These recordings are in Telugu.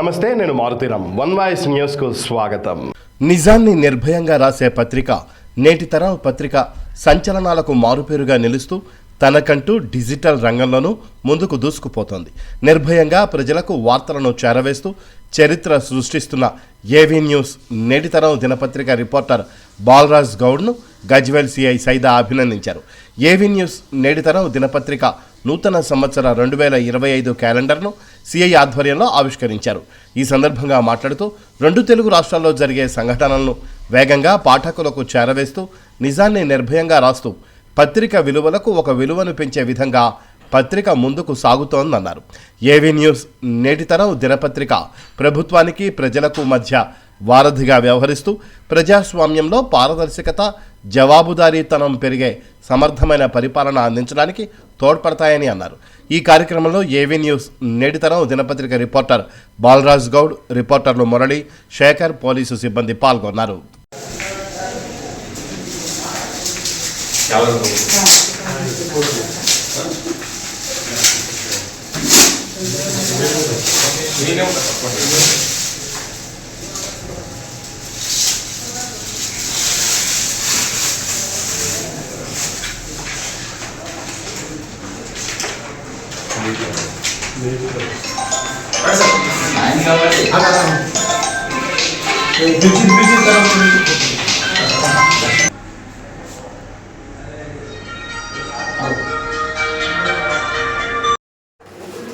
నమస్తే నేను మారుతీరామ్ వన్ వాయిస్ న్యూస్కు స్వాగతం. నిజాన్ని నిర్భయంగా రాసే పత్రిక నేటి తరం పత్రిక సంచలనాలకు మారుపేరుగా నిలుస్తూ తనకంటూ డిజిటల్ రంగంలోనూ ముందుకు దూసుకుపోతోంది. నిర్భయంగా ప్రజలకు వార్తలను చేరవేస్తూ చరిత్ర సృష్టిస్తున్న ఏవీ న్యూస్ నేటి తరం దినపత్రిక రిపోర్టర్ బాలరాజ్ గౌడ్ను గజ్వెల్ సిఐ సైదా అభినందించారు. ఏవీ న్యూస్ నేటి తరం దినపత్రిక నూతన సంవత్సర రెండు వేల ఇరవై ఐదు క్యాలెండర్ను సిఐ ఆధ్వర్యంలో ఆవిష్కరించారు. ఈ సందర్భంగా మాట్లాడుతూ రెండు తెలుగు రాష్ట్రాల్లో జరిగే సంఘటనలను వేగంగా పాఠకులకు చేరవేస్తూ నిజాన్ని నిర్భయంగా రాస్తూ పత్రిక విలువలకు ఒక విలువను పెంచే విధంగా పత్రిక ముందుకు సాగుతోందన్నారు. ఏవీ న్యూస్ నేటి తరం దినపత్రిక. ప్రభుత్వానికి ప్రజలకు మధ్య వారధిగా వ్యవహరిస్తూ ప్రజాస్వామ్యంలో పారదర్శకత జవాబుదారీతనం పెరిగే సమర్థమైన పరిపాలన అందించడానికి తోడ్పడతాయని అన్నారు. ఈ కార్యక్రమంలో ఏవీ న్యూస్ నేటితరం దినపత్రిక రిపోర్టర్ బాలరాజ్ గౌడ్ రిపోర్టర్లు మురళి శేఖర్ పోలీసు సిబ్బంది పాల్గొన్నారు.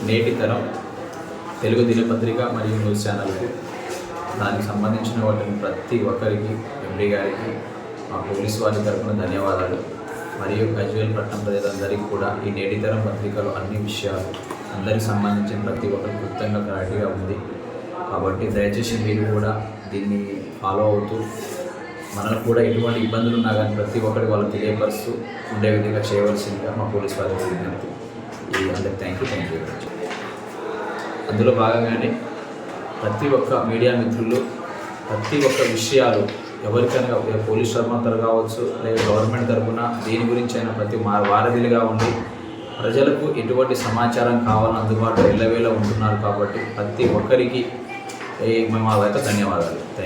నేటి తరం తెలుగు దినపత్రిక మరియు న్యూస్ ఛానల్కు దానికి సంబంధించిన వాటిని ప్రతి ఒక్కరికి ఎండి గారికి మా పోలీసు వారి తరఫున ధన్యవాదాలు. మరియు గజ్వేల్ పట్టణ ప్రజలందరికీ కూడా ఈ నేటితరం పత్రికలు అన్ని విషయాలు అందరికి సంబంధించిన ప్రతి ఒక్కరికి క్లుప్తంగా క్లారిటీగా ఉంది. కాబట్టి దయచేసి మీరు కూడా దీన్ని ఫాలో అవుతూ మనకు కూడా ఎటువంటి ఇబ్బందులు ఉన్నా కానీ ప్రతి ఒక్కరికి వాళ్ళకి తెలియపరుస్తూ ఉండే విధంగా చేయవలసిందిగా మా పోలీస్ వారి విజ్ఞప్తి. ఈ అందరికి thank you thank you much అందులో భాగంగానే ప్రతి ఒక్క మీడియా మిత్రులు ప్రతి ఒక్క విషయాలు ఎవరికైనా పోలీస్ తరఫున కావచ్చు లేదా గవర్నమెంట్ తరఫున దేని గురించి అయినా ప్రతి మా వారధిలుగా ఉండి ప్రజలకు ఎటువంటి సమాచారం కావాలని అందుబాటులో ఎల్లవేళ ఉంటున్నారు కాబట్టి ప్రతి ఒక్కరికి మేము వాళ్ళ ధన్యవాదాలు. థ్యాంక్